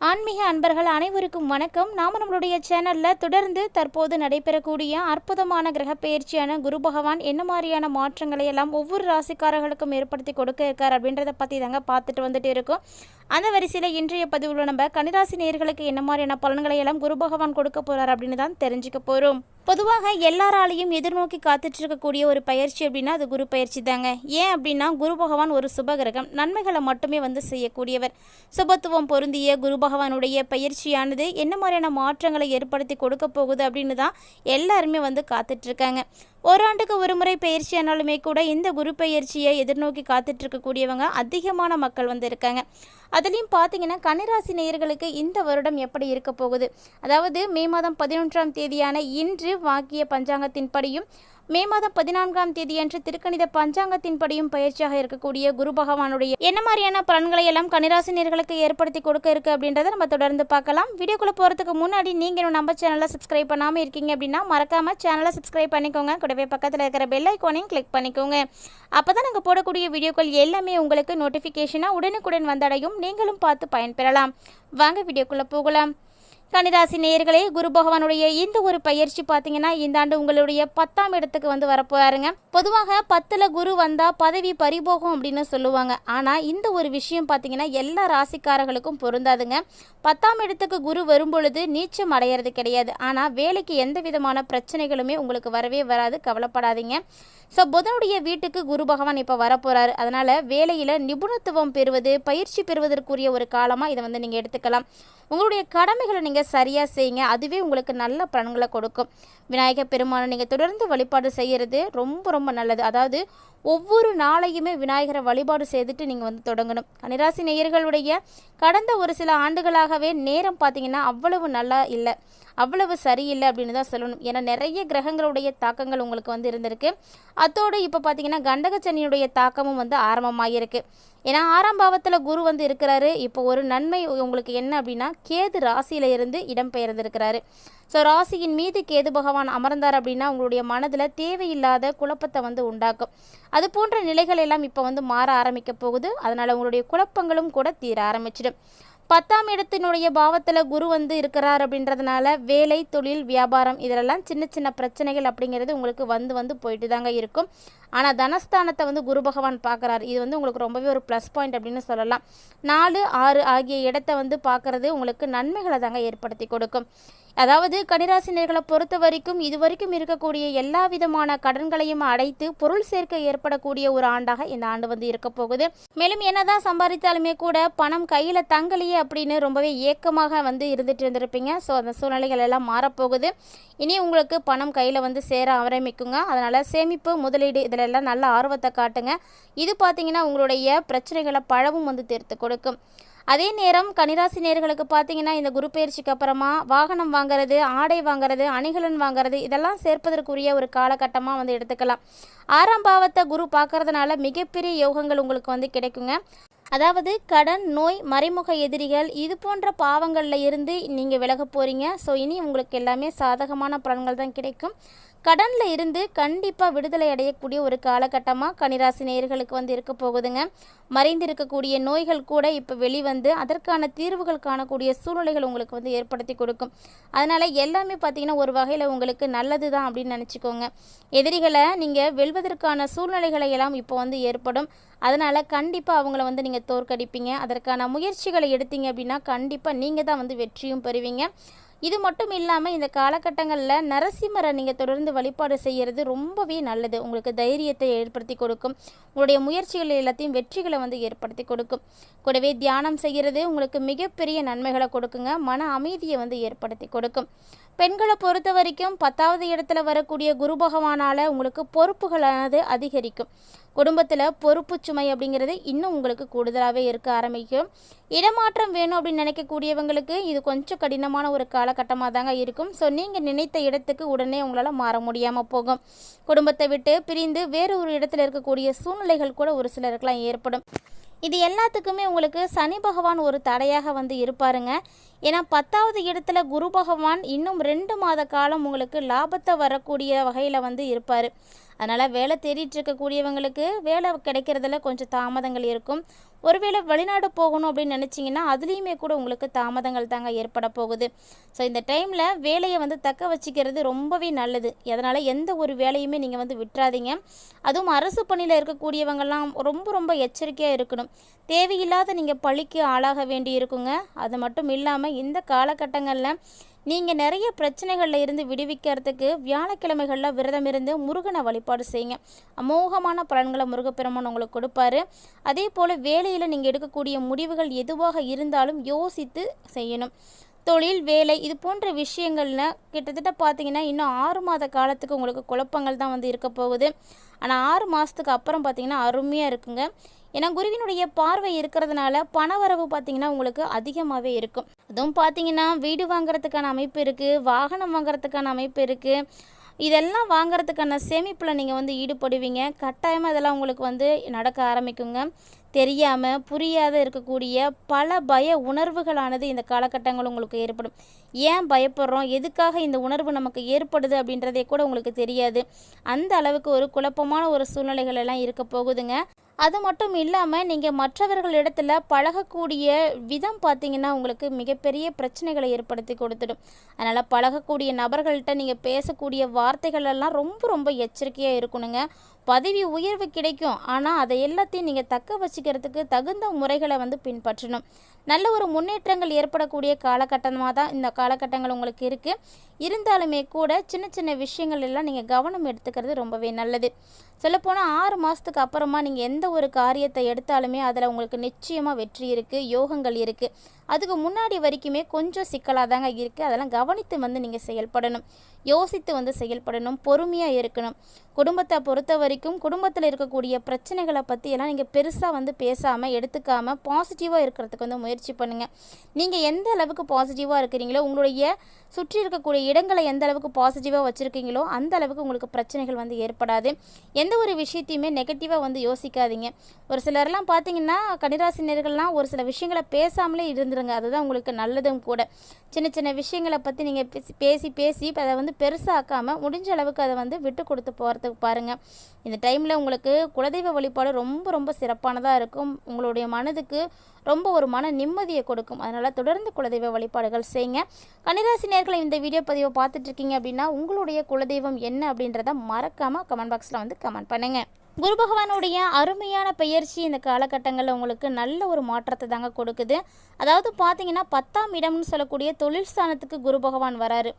ஆன்மீக அன்பர்கள் அனைவருக்கும் வணக்கம். நாம் நம்மளுடைய சேனலில் தொடர்ந்து தற்போது நடைபெறக்கூடிய அற்புதமான கிரக பயிற்சியான குரு பகவான் என்ன மாதிரியான மாற்றங்களை எல்லாம் ஒவ்வொரு ராசிக்காரர்களுக்கும் ஏற்படுத்தி கொடுக்க இருக்கார் அப்படின்றத பற்றி தாங்க பார்த்துட்டு வந்துட்டு இருக்கோம். அந்த வரிசையில் இன்றைய பதிவில் நம்ம கன்னிராசி நேர்களுக்கு என்ன மாதிரியான பலன்களை எல்லாம் குரு பகவான் கொடுக்க போகிறார் அப்படின்னு தான் தெரிஞ்சுக்க போகிறோம் பொதுவாக எல்லாராலையும் எதிர்நோக்கி காத்துட்டு இருக்கக்கூடிய ஒரு பயிற்சி அப்படின்னா அது குரு பயிற்சி தாங்க. ஏன் அப்படின்னா குரு பகவான் ஒரு சுபகிரகம். நன்மைகளை மட்டுமே வந்து செய்யக்கூடியவர். சுபத்துவம் பொருந்திய குரு பகவானுடைய பயிற்சியானது என்ன மாதிரியான மாற்றங்களை ஏற்படுத்தி கொடுக்க போகுது அப்படின்னு தான் எல்லாருமே வந்து காத்துட்ருக்காங்க. ஓராண்டுக்கு ஒரு முறை பயிற்சி ஆனாலுமே கூட இந்த குரு பயிற்சியை எதிர்நோக்கி காத்துட்டு இருக்கக்கூடியவங்க அதிகமான மக்கள் வந்து இருக்காங்க. அதுலேயும் பார்த்தீங்கன்னா கன்னிராசி நேயர்களுக்கு இந்த வருடம் எப்படி இருக்க போகுது? அதாவது மே மாதம் பதினொன்றாம் தேதியான இன்று வாக்கிய பஞ்சாங்கத்தின்படியும் மே மாதம் பதினான்காம் தேதியன்று திருக்கணித பஞ்சாங்கத்தின்படியும் பயிற்சியாக இருக்கக்கூடிய குரு பகவானுடைய என்ன மாதிரியான பலன்களை எல்லாம் கன்னிராசினியர்களுக்கு ஏற்படுத்தி கொடுக்க இருக்கு அப்படின்றத நம்ம தொடர்ந்து பார்க்கலாம். வீடியோக்குள்ள போகிறதுக்கு முன்னாடி நீங்கள் இன்னும் நம்ம சேனலை சப்ஸ்கிரைப் பண்ணாமல் இருக்கீங்க அப்படின்னா மறக்காம சேனலை சப்ஸ்கிரைப் பண்ணிக்கோங்க. கூடவே பக்கத்தில் இருக்கிற பெல் ஐக்கானையும் கிளிக் பண்ணிக்கோங்க. அப்போ தான் நாங்கள் போடக்கூடிய வீடியோக்கள் எல்லாமே உங்களுக்கு நோட்டிஃபிகேஷனாக உடனுக்குடன் வந்தடையும். நீங்களும் பார்த்து பயன்பெறலாம். வாங்க வீடியோக்குள்ளே போகலாம். கன்னிராசி நேயர்களே குரு பகவானுடைய இந்த ஒரு பயிற்சி பார்த்தீங்கன்னா இந்த ஆண்டு உங்களுடைய பத்தாம் இடத்துக்கு வந்து வரப்போறாருங்க. பொதுவாக பத்தில் குரு வந்தால் பதவி பறிபோகும் அப்படின்னு சொல்லுவாங்க. ஆனால் இந்த ஒரு விஷயம் பார்த்தீங்கன்னா எல்லா ராசிக்காரர்களுக்கும் பொருந்தாதுங்க. பத்தாம் இடத்துக்கு குரு வரும்பொழுது நீச்சம் அடையிறது கிடையாது. ஆனால் வேலைக்கு எந்த விதமான பிரச்சனைகளுமே உங்களுக்கு வரவே வராது. கவலைப்படாதீங்க. ஸோ புதனுடைய வீட்டுக்கு குரு பகவான் இப்போ வரப்போகிறாரு அதனால் வேலையில் நிபுணத்துவம் பெறுவது பயிற்சி பெறுவதற்குரிய ஒரு காலமாக இதை வந்து நீங்கள் எடுத்துக்கலாம். உங்களுடைய கடமைகளை நீங்கள் சரியாக செய்யுங்க. அதுவே உங்களுக்கு நல்ல பலன்களை கொடுக்கும். விநாயகர் பெருமானை நீங்கள் தொடர்ந்து வழிபாடு செய்கிறது ரொம்ப ரொம்ப நல்லது. அதாவது ஒவ்வொரு நாளையுமே விநாயகரை வழிபாடு செய்துட்டு நீங்கள் வந்து தொடங்கணும். கன்னிராசி நேயர்களுடைய கடந்த ஒரு சில ஆண்டுகளாகவே நேரம் பார்த்தீங்கன்னா அவ்வளவு நல்லா இல்லை. அவ்வளவு சரியில்லை அப்படின்னு தான் சொல்லணும். ஏன்னா நிறைய கிரகங்களுடைய தாக்கங்கள் உங்களுக்கு வந்து இருந்திருக்கு. அத்தோடு இப்போ பார்த்தீங்கன்னா கண்டகச்சனியுடைய தாக்கமும் வந்து ஆரம்பமாகிருக்கு ஏன்னா ஆறாம் பாவத்தில் குரு வந்து இருக்கிறாரு. இப்போ ஒரு நன்மை உங்களுக்கு என்ன அப்படின்னா கேது ராசியில இருந்து இடம்பெயர்ந்திருக்கிறாரு ஸோ ராசியின் மீது கேது பகவான் அமர்ந்தார் அப்படின்னா உங்களுடைய மனதில் தேவையில்லாத குழப்பத்தை வந்து உண்டாக்கும். அது போன்ற நிலைகள் எல்லாம் இப்போ வந்து மாற ஆரம்பிக்க போகுது. அதனால் உங்களுடைய குழப்பங்களும் கூட தீர ஆரம்பிச்சிடும். பத்தாம் இடத்தினுடைய பாவத்தில் குரு வந்து இருக்கிறார் அப்படின்றதுனால வேலை தொழில் வியாபாரம் இதிலெல்லாம் சின்ன சின்ன பிரச்சனைகள் அப்படிங்கிறது உங்களுக்கு வந்து வந்து போயிட்டு தாங்க இருக்கும். ஆனால் தனஸ்தானத்தை வந்து குரு பகவான் பார்க்குறாரு. இது வந்து உங்களுக்கு ரொம்பவே ஒரு ப்ளஸ் பாயிண்ட் அப்படின்னு சொல்லலாம். நாலு ஆறு ஆகிய இடத்த வந்து பார்க்குறது உங்களுக்கு நன்மைகளை தாங்க ஏற்படுத்தி கொடுக்கும். அதாவது கன்னிராசினியர்களை பொறுத்த வரைக்கும் இது வரைக்கும் இருக்கக்கூடிய எல்லா விதமான கடன்களையும் அடைத்து பொருள் சேர்க்கை ஏற்படக்கூடிய ஒரு ஆண்டாக இந்த ஆண்டு வந்து இருக்க போகுது. மேலும் என்னதான் சம்பாதித்தாலுமே கூட பணம் கையில் தங்கலையே அப்படின்னு ரொம்பவே ஏக்கமாக வந்து இருந்துட்டு இருந்திருப்பீங்க. ஸோ அந்த சூழ்நிலைகள் எல்லாம் மாறப்போகுது. இனி உங்களுக்கு பணம் கையில் வந்து சேர ஆரம்பிக்குங்க. அதனால் சேமிப்பு முதலீடு இதில் எல்லாம் நல்ல ஆர்வத்தை காட்டுங்க. இது பார்த்தீங்கன்னா உங்களுடைய பிரச்சனைகளை பழவும் வந்து தீர்த்து கொடுக்கும். அதே நேரம் கனிராசி நேர்களுக்கு பார்த்தீங்கன்னா இந்த குரு பயிற்சிக்கு அப்புறமா வாகனம் வாங்குறது ஆடை வாங்குறது அணிகலன் வாங்குறது இதெல்லாம் சேர்ப்பதற்குரிய ஒரு காலகட்டமாக வந்து எடுத்துக்கலாம். ஆறாம் பாவத்தை குரு பார்க்கறதுனால மிகப்பெரிய யோகங்கள் உங்களுக்கு வந்து கிடைக்குங்க. அதாவது கடன் நோய் மறைமுக எதிரிகள் இது போன்ற பாவங்களில் இருந்து நீங்கள் விலக போகிறீங்க ஸோ இனி உங்களுக்கு எல்லாமே சாதகமான பலன்கள் தான் கிடைக்கும். கடனில் இருந்து கண்டிப்பாக விடுதலை அடையக்கூடிய ஒரு காலகட்டமாக கனிராசி நேயர்களுக்கு வந்து இருக்க போகுதுங்க. மறைந்திருக்கக்கூடிய நோய்கள் கூட இப்போ வெளிவந்து அதற்கான தீர்வுகள் காணக்கூடிய சூழ்நிலைகள் உங்களுக்கு வந்து ஏற்படுத்தி கொடுக்கும். அதனால் எல்லாமே பார்த்தீங்கன்னா ஒரு வகையில் உங்களுக்கு நல்லது தான் அப்படின்னு நினச்சிக்கோங்க. எதிரிகளை நீங்கள் வெல்வதற்கான சூழ்நிலைகளை எல்லாம் இப்போ வந்து ஏற்படும். அதனால் கண்டிப்பாக அவங்கள வந்து நீங்கள் தோற்கடிப்பீங்க. அதற்கான முயற்சிகளை எடுத்தீங்க அப்படின்னா கண்டிப்பாக நீங்கள் தான் வந்து வெற்றியும் பெறுவீங்க. இது மட்டும் இல்லாமல் இந்த காலகட்டங்களில் நரசிம்மரை நீங்கள் தொடர்ந்து வழிபாடு செய்கிறது ரொம்பவே நல்லது. உங்களுக்கு தைரியத்தை ஏற்படுத்தி கொடுக்கும். உங்களுடைய முயற்சிகள் எல்லாத்தையும் வெற்றிகளை வந்து ஏற்படுத்தி கொடுக்கும். கூடவே தியானம் செய்கிறது உங்களுக்கு மிகப்பெரிய நன்மைகளை கொடுக்குங்க. மன அமைதியை வந்து ஏற்படுத்தி கொடுக்கும். பெண்களை பொறுத்த வரைக்கும் பத்தாவது இடத்துல வரக்கூடிய குரு பகவானால் உங்களுக்கு பொறுப்புகளானது அதிகரிக்கும். குடும்பத்தில் பொறுப்பு சுமை அப்படிங்கிறது இன்னும் உங்களுக்கு கூடுதலாகவே இருக்க ஆரம்பிக்கும். இடமாற்றம் வேணும் அப்படின்னு நினைக்கக்கூடியவங்களுக்கு இது கொஞ்சம் கடினமான ஒரு காலகட்டமாக தாங்க இருக்கும். ஸோ நீங்கள் நினைத்த இடத்துக்கு உடனே உங்களால் மாற முடியாமல் போகும். குடும்பத்தை விட்டு பிரிந்து வேறு ஒரு இடத்துல இருக்கக்கூடிய சூழ்நிலைகள் கூட ஒரு சிலருக்கெல்லாம் ஏற்படும். இது எல்லாத்துக்குமே உங்களுக்கு சனி பகவான் ஒரு தடையாக வந்து இருப்பாருங்க. ஏன்னா பத்தாவது இடத்துல குரு பகவான் இன்னும் ரெண்டு மாத காலம் உங்களுக்கு லாபத்தை வரக்கூடிய வகையில் வந்து இருப்பார். அதனால் வேலை தேடிட்டு இருக்கக்கூடியவங்களுக்கு வேலை கிடைக்கிறதுல கொஞ்சம் தாமதங்கள் இருக்கும். ஒருவேளை வெளிநாடு போகணும் அப்படின்னு நினச்சிங்கன்னா அதுலேயுமே கூட உங்களுக்கு தாமதங்கள் தாங்க ஏற்பட போகுது. ஸோ இந்த டைமில் வேலையை வந்து தக்க வச்சுக்கிறது ரொம்பவே நல்லது. அதனால் எந்த ஒரு வேலையுமே நீங்கள் வந்து விட்டுறாதீங்க. அதுவும் அரசு பணியில் இருக்கக்கூடியவங்கெல்லாம் ரொம்ப ரொம்ப எச்சரிக்கையாக இருக்கணும். தேவையில்லாத நீங்கள் பழிக்கு ஆளாக வேண்டி இருக்குங்க அது மட்டும் இல்லாமல் இந்த காலகட்டங்களில் நீங்கள் நிறைய பிரச்சனைகளில் இருந்து விடுவிக்கிறதுக்கு வியாழக்கிழமைகளில் விரதம் இருந்து முருகனை வழிபாடு செய்யுங்க. அமோகமான பலன்களை முருகப்பெருமான் உங்களுக்கு கொடுப்பாரு. அதே போல் வேலையில் நீங்கள் எடுக்கக்கூடிய முடிவுகள் எதுவாக இருந்தாலும் யோசித்து செய்யணும். தொழில் வேலை இது போன்ற விஷயங்கள்ல கிட்டத்தட்ட பார்த்தீங்கன்னா இன்னும் ஆறு மாத காலத்துக்கு உங்களுக்கு குழப்பங்கள் தான் வந்து இருக்க போகுது. ஆனால் ஆறு மாதத்துக்கு அப்புறம் பார்த்தீங்கன்னா அருமையாக இருக்குங்க. ஏன்னா குருவினுடைய பார்வை இருக்கிறதுனால பணவரவு பார்த்தீங்கன்னா உங்களுக்கு அதிகமாகவே இருக்கும். அதுவும் பார்த்தீங்கன்னா வீடு வாங்குறதுக்கான அமைப்பு இருக்குது வாகனம் வாங்குறதுக்கான அமைப்பு இருக்குது இதெல்லாம் வாங்குறதுக்கான சேமிப்பில் நீங்கள் வந்து ஈடுபடுவீங்க. கட்டாயமாக இதெல்லாம் உங்களுக்கு வந்து நடக்க ஆரம்பிக்குங்க. தெரியாமல் புரியாத இருக்கக்கூடிய பல பய உணர்வுகளானது இந்த காலகட்டங்கள் உங்களுக்கு ஏற்படும். ஏன் பயப்படுறோம்? எதுக்காக இந்த உணர்வு நமக்கு ஏற்படுது அப்படின்றதே கூட உங்களுக்கு தெரியாது. அந்த அளவுக்கு ஒரு குழப்பமான ஒரு சூழ்நிலைகள் எல்லாம் இருக்க போகுதுங்க. அது மட்டும் இல்லாமல் நீங்கள் மற்றவர்களிடத்தில் பழகக்கூடிய விதம் பார்த்தீங்கன்னா உங்களுக்கு மிகப்பெரிய பிரச்சனைகளை ஏற்படுத்தி கொடுத்துடும். அதனால் பழகக்கூடிய நபர்கள்ட்ட நீங்கள் பேசக்கூடிய வார்த்தைகள் எல்லாம் ரொம்ப ரொம்ப எச்சரிக்கையாக இருக்கணுங்க. பதவி உயர்வு கிடைக்கும். ஆனால் அதை எல்லாத்தையும் நீங்கள் தக்க வச்சுக்கிறதுக்கு தகுந்த முறைகளை வந்து பின்பற்றணும். நல்ல ஒரு முன்னேற்றங்கள் ஏற்படக்கூடிய காலகட்டமாக தான் இந்த காலகட்டங்கள் உங்களுக்கு இருக்குது இருந்தாலுமே கூட சின்ன சின்ன விஷயங்கள் எல்லாம் நீங்கள் கவனம் எடுத்துக்கிறது ரொம்பவே நல்லது. சொல்லப்போனால் ஆறு மாதத்துக்கு அப்புறமா நீங்கள் எந்த ஒரு காரியத்தை எடுத்தாலுமே அதில் உங்களுக்கு நிச்சயமாக வெற்றி இருக்குது யோகங்கள் இருக்குது அதுக்கு முன்னாடி வரைக்குமே கொஞ்சம் சிக்கலாக தாங்க இருக்குது அதெல்லாம் கவனித்து வந்து நீங்கள் செயல்படணும். யோசித்து வந்து செயல்படணும். பொறுமையாக இருக்கணும். குடும்பத்தை பொறுத்த வரைக்கும் குடும்பத்தில் இருக்கக்கூடிய பிரச்சனைகளை பற்றி எல்லாம் நீங்கள் பெருசாக வந்து பேசாமல் எடுத்துக்காமல் பாசிட்டிவாக இருக்கிறதுக்கு வந்து முயற்சி பண்ணுங்கள் நீங்கள் எந்த அளவுக்கு பாசிட்டிவாக இருக்கிறீங்களோ உங்களுடைய சுற்றி இருக்கக்கூடிய இடங்களை எந்த அளவுக்கு பாசிட்டிவாக வச்சுருக்கீங்களோ அந்த அளவுக்கு உங்களுக்கு பிரச்சனைகள் வந்து ஏற்படாது. எந்த ஒரு விஷயத்தையுமே நெகட்டிவாக வந்து யோசிக்காதீங்க. ஒரு சிலர்லாம் பார்த்தீங்கன்னா கன்னிராசினியர்கள்லாம் ஒரு சில விஷயங்களை பேசாமலே இருந்துருங்க. அதுதான் உங்களுக்கு நல்லதும் கூட. சின்ன சின்ன விஷயங்களை பற்றி நீங்கள் பேசி பேசி பேசி அதை வந்து பெருசாக்காமல் முடிஞ்ச அளவுக்கு அதை வந்து விட்டு கொடுத்து போகிறதுக்கு பாருங்கள் இந்த டைமில் உங்களுக்கு குலதெய்வ வழிபாடு ரொம்ப ரொம்ப சிறப்பானதாக இருக்கும். உங்களுடைய மனதுக்கு ரொம்ப ஒரு மன நிம்மதியை கொடுக்கும். அதனால் தொடர்ந்து குலதெய்வ வழிபாடுகள் செய்யுங்க. கன்னிராசி நேர்களை இந்த வீடியோ பதிவை பார்த்துட்ருக்கீங்க அப்படின்னா உங்களுடைய குலதெய்வம் என்ன அப்படின்றத மறக்காமல் கமெண்ட் பாக்ஸில் வந்து கமெண்ட் பண்ணுங்கள் குரு பகவானுடைய அருமையான பெயர்ச்சி இந்த காலகட்டங்களில் உங்களுக்கு நல்ல ஒரு மாற்றத்தை தாங்க கொடுக்குது. அதாவது பார்த்தீங்கன்னா பத்தாம் இடம்னு சொல்லக்கூடிய தொழில் ஸ்தானத்துக்கு குரு பகவான் வராரு.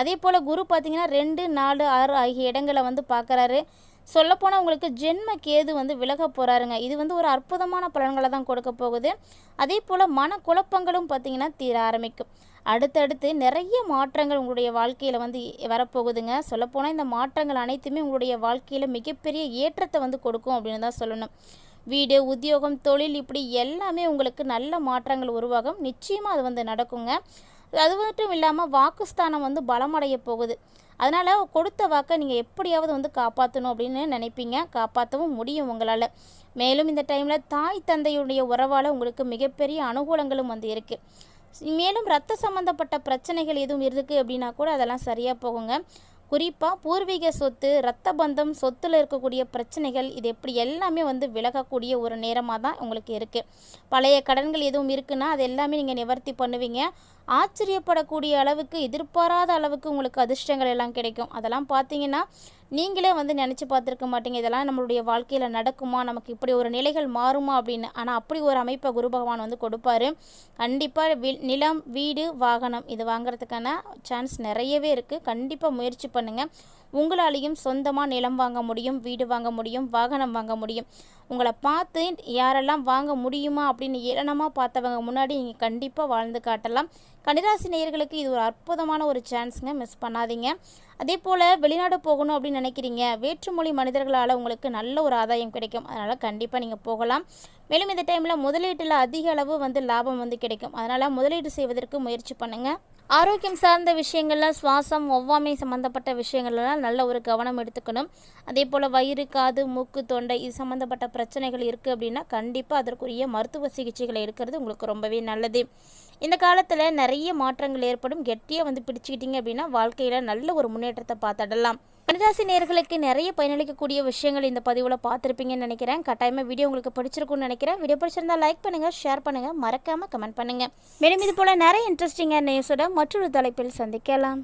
அதே போல் குரு பார்த்தீங்கன்னா ரெண்டு நாலு ஆறு ஆகிய இடங்களை வந்து பார்க்குறாரு சொல்லப்போனால் உங்களுக்கு ஜென்ம கேது வந்து விலக போகிறாருங்க இது வந்து ஒரு அற்புதமான பலன்களை தான் கொடுக்க போகுது. அதே போல் மன குழப்பங்களும் பார்த்திங்கன்னா தீர ஆரம்பிக்கும். அடுத்தடுத்து நிறைய மாற்றங்கள் உங்களுடைய வாழ்க்கையில் வந்து வரப்போகுதுங்க. சொல்லப்போனால் இந்த மாற்றங்கள் அனைத்துமே உங்களுடைய வாழ்க்கையில் மிகப்பெரிய ஏற்றத்தை வந்து கொடுக்கும் அப்படின்னு தான் சொல்லணும். வீடு உத்தியோகம் தொழில் இப்படி எல்லாமே உங்களுக்கு நல்ல மாற்றங்கள் உருவாகும். நிச்சயமாக அது வந்து நடக்குங்க. அது மட்டும் இல்லாமல் வாக்குஸ்தானம் வந்து பலமடைய போகுது. அதனால் கொடுத்த வாக்கை நீங்கள் எப்படியாவது வந்து காப்பாற்றணும் அப்படின்னு நினைப்பீங்க. காப்பாற்றவும் முடியும் உங்களால். மேலும் இந்த டைமில் தாய் தந்தையுடைய உறவால் உங்களுக்கு மிகப்பெரிய அனுகூலங்களும் வந்து இருக்குது மேலும் ரத்த சம்மந்தப்பட்ட பிரச்சனைகள் எதுவும் இருக்குது அப்படின்னா கூட அதெல்லாம் சரியாக போகுங்க. குறிப்பாக பூர்வீக சொத்து ரத்த பந்தம் சொத்தில் இருக்கக்கூடிய பிரச்சனைகள் இது எப்படி எல்லாமே வந்து விலகக்கூடிய ஒரு நேரமாக தான் உங்களுக்கு இருக்குது பழைய கடன்கள் எதுவும் இருக்குன்னா அது எல்லாமே நீங்கள் நிவர்த்தி பண்ணுவீங்க. ஆச்சரியப்படக்கூடிய அளவுக்கு எதிர்பாராத அளவுக்கு உங்களுக்கு அதிர்ஷ்டங்கள் எல்லாம் கிடைக்கும். அதெல்லாம் பார்த்தீங்கன்னா நீங்களே வந்து நினச்சி பார்த்துருக்க மாட்டீங்க இதெல்லாம் நம்மளுடைய வாழ்க்கையில் நடக்குமா நமக்கு இப்படி ஒரு நிலைகள் மாறுமா அப்படின்னு. ஆனால் அப்படி ஒரு அமைப்பை குரு பகவான் வந்து கொடுப்பாரு. கண்டிப்பாக வி நிலம் வீடு வாகனம் இது வாங்குறதுக்கான சான்ஸ் நிறையவே இருக்குது கண்டிப்பாக முயற்சி பண்ணுங்கள் உங்களாலேயும் சொந்தமாக நிலம் வாங்க முடியும் வீடு வாங்க முடியும் வாகனம் வாங்க முடியும். உங்களை பார்த்து யாரெல்லாம் வாங்க முடியுமா அப்படின்னு ஏளனமாக பார்த்தவங்க முன்னாடி நீங்கள் கண்டிப்பாக வாழ்ந்து காட்டலாம். கன்னிராசி நேயர்களுக்கு இது ஒரு அற்புதமான ஒரு சான்ஸுங்க. மிஸ் பண்ணாதீங்க. அதே போல் வெளிநாடு போகணும் அப்படின்னு நினைக்கிறீங்க. வேற்றுமொழி மனிதர்களால் உங்களுக்கு நல்ல ஒரு ஆதாயம் கிடைக்கும். அதனால் கண்டிப்பாக நீங்கள் போகலாம். மேலும் இந்த டைமில் முதலீட்டில் அதிக அளவு வந்து லாபம் வந்து கிடைக்கும். அதனால் முதலீடு செய்வதற்கு முயற்சி பண்ணுங்கள் ஆரோக்கியம் சார்ந்த விஷயங்களில் சுவாசம் ஒவ்வாமை சம்மந்தப்பட்ட விஷயங்கள்லாம் நல்ல ஒரு கவனம் எடுத்துக்கணும். அதே போல் வயிறு காது மூக்கு தொண்டை இது சம்மந்தப்பட்ட பிரச்சனைகள் இருக்குது அப்படின்னா கண்டிப்பாக அதற்குரிய மருத்துவ சிகிச்சைகளை எடுக்கிறது உங்களுக்கு ரொம்பவே நல்லது. இந்த காலத்தில் நிறைய மாற்றங்கள் ஏற்படும். கெட்டியாக வந்து பிடிச்சிக்கிட்டிங்க அப்படின்னா வாழ்க்கையில் நல்ல ஒரு முன்னேற்றத்தை பார்த்துடலாம். கன்னிராசி நேர்களுக்கு நிறைய பயனளிக்கக்கூடிய விஷயங்கள் இந்த பதிவில் பார்த்துருப்பீங்கன்னு நினைக்கிறேன். கட்டாயமாக வீடியோ உங்களுக்கு பிடிச்சிருக்கும்னு நினைக்கிறேன். வீடியோ பிடிச்சிருந்தா லைக் பண்ணுங்கள் ஷேர் பண்ணுங்கள் மறக்காமல் கமெண்ட் பண்ணுங்கள் மேலும் இது போல் நிறைய இன்ட்ரெஸ்டிங்கான நியூஸோட மற்றொரு தலைப்பில் சந்திக்கலாம்.